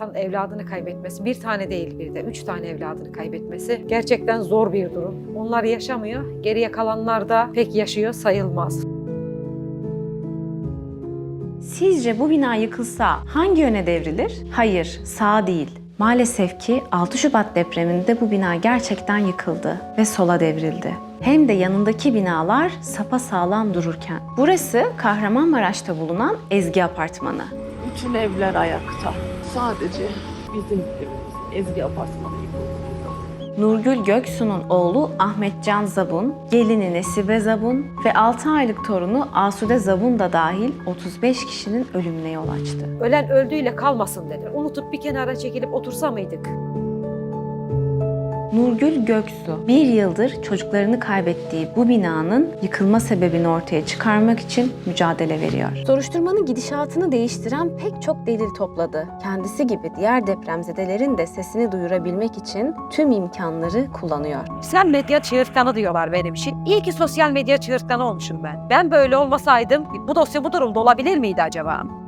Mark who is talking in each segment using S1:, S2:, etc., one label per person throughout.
S1: insan evladını kaybetmesi, bir tane değil bir de üç tane evladını kaybetmesi gerçekten zor bir durum. Onlar yaşamıyor, geriye kalanlar da pek yaşıyor sayılmaz.
S2: Sizce bu bina yıkılsa hangi yöne devrilir? Hayır, sağ değil. Maalesef ki 6 Şubat depreminde bu bina gerçekten yıkıldı ve sola devrildi. Hem de yanındaki binalar sapa sağlam dururken. Burası Kahramanmaraş'ta bulunan Ezgi Apartmanı.
S3: Bütün evler ayakta. Sadece bizim evimiz Ezgi Apartmanı yıkıldı.
S2: Nurgül Göksu'nun oğlu Ahmetcan Zabun, gelini Nesibe Zabun ve 6 aylık torunu Asude Zabun da dahil 35 kişinin ölümüne yol açtı.
S1: Ölen öldüğüyle kalmasın dedi. Unutup bir kenara çekilip otursa mıydık?
S2: Nurgül Göksu bir yıldır çocuklarını kaybettiği bu binanın yıkılma sebebini ortaya çıkarmak için mücadele veriyor. Soruşturmanın gidişatını değiştiren pek çok delil topladı. Kendisi gibi diğer depremzedelerin de sesini duyurabilmek için tüm imkanları kullanıyor.
S1: Sosyal medya çığırtkanı diyorlar benim için. İyi ki sosyal medya çığırtkanı olmuşum ben. Ben böyle olmasaydım bu dosya bu durumda olabilir miydi acaba?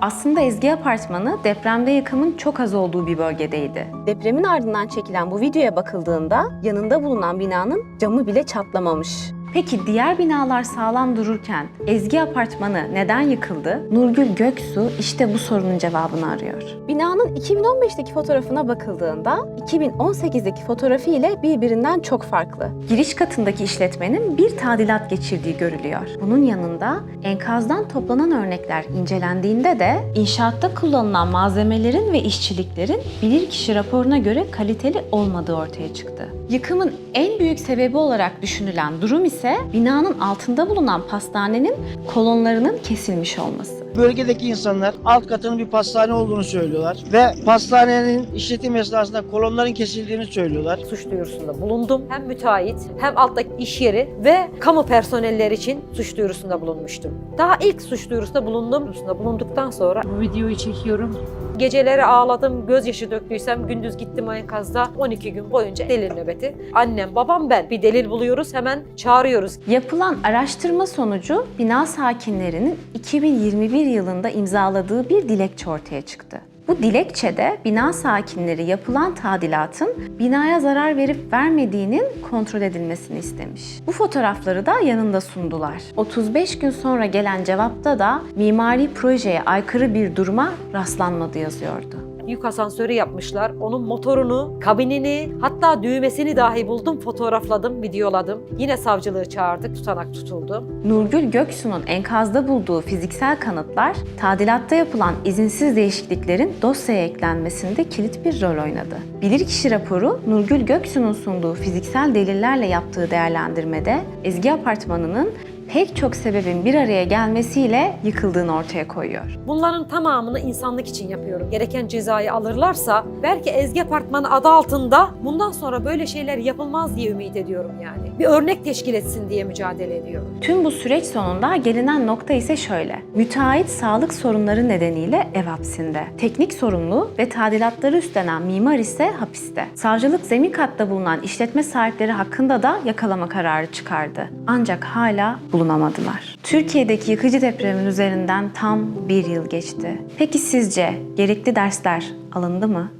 S2: Aslında Ezgi Apartmanı depremde yıkımın çok az olduğu bir bölgedeydi. Depremin ardından çekilen bu videoya bakıldığında yanında bulunan binanın camı bile çatlamamış. Peki diğer binalar sağlam dururken Ezgi Apartmanı neden yıkıldı? Nurgül Göksu işte bu sorunun cevabını arıyor. Binanın 2015'teki fotoğrafına bakıldığında 2018'deki fotoğrafı ile birbirinden çok farklı. Giriş katındaki işletmenin bir tadilat geçirdiği görülüyor. Bunun yanında enkazdan toplanan örnekler incelendiğinde de inşaatta kullanılan malzemelerin ve işçiliklerin bilirkişi raporuna göre kaliteli olmadığı ortaya çıktı. Yıkımın en büyük sebebi olarak düşünülen durum ise binanın altında bulunan pastanenin kolonlarının kesilmiş olması.
S4: Bölgedeki insanlar alt katının bir pastane olduğunu söylüyorlar ve pastanenin işletim esnasında kolonların kesildiğini söylüyorlar.
S1: Suç duyurusunda bulundum. Hem müteahhit hem alttaki iş yeri ve kamu personelleri için suç duyurusunda bulunmuştum. Daha ilk suç duyurusunda bulundum. Bulunduktan sonra
S3: Bu videoyu çekiyorum.
S1: geceleri ağladım, gözyaşı döktüysem gündüz gittim enkazda 12 gün boyunca delil nöbeti. Annem, babam ben bir delil buluyoruz hemen çağırıyoruz.
S2: Yapılan araştırma sonucu bina sakinlerinin 2021 yılında imzaladığı bir dilekçe ortaya çıktı. Bu dilekçede bina sakinleri yapılan tadilatın binaya zarar verip vermediğinin kontrol edilmesini istemiş. Bu fotoğrafları da yanında sundular. 35 gün sonra gelen cevapta da mimari projeye aykırı bir duruma rastlanmadı yazıyordu.
S1: Yük asansörü yapmışlar. Onun motorunu, kabinini, hatta düğmesini dahi buldum, fotoğrafladım, videoladım. Yine savcılığı çağırdık, tutanak tutuldu.
S2: Nurgül Göksu'nun enkazda bulduğu fiziksel kanıtlar, tadilatta yapılan izinsiz değişikliklerin dosyaya eklenmesinde kilit bir rol oynadı. Bilirkişi raporu, Nurgül Göksu'nun sunduğu fiziksel delillerle yaptığı değerlendirmede Ezgi Apartmanı'nın pek çok sebebin bir araya gelmesiyle yıkıldığını ortaya koyuyor.
S1: Bunların tamamını insanlık için yapıyorum. Gereken cezayı alırlarsa belki Ezgi Apartmanı adı altında bundan sonra böyle şeyler yapılmaz diye ümit ediyorum yani. Bir örnek teşkil etsin diye mücadele ediyorum.
S2: Tüm bu süreç sonunda gelinen nokta ise şöyle. Müteahhit sağlık sorunları nedeniyle ev hapsinde. Teknik sorumlu ve tadilatları üstlenen mimar ise hapiste. Savcılık zemin katta bulunan işletme sahipleri hakkında da yakalama kararı çıkardı. Ancak hala bulunamadılar. Türkiye'deki yıkıcı depremin üzerinden tam bir yıl geçti. Peki sizce gerekli dersler alındı mı?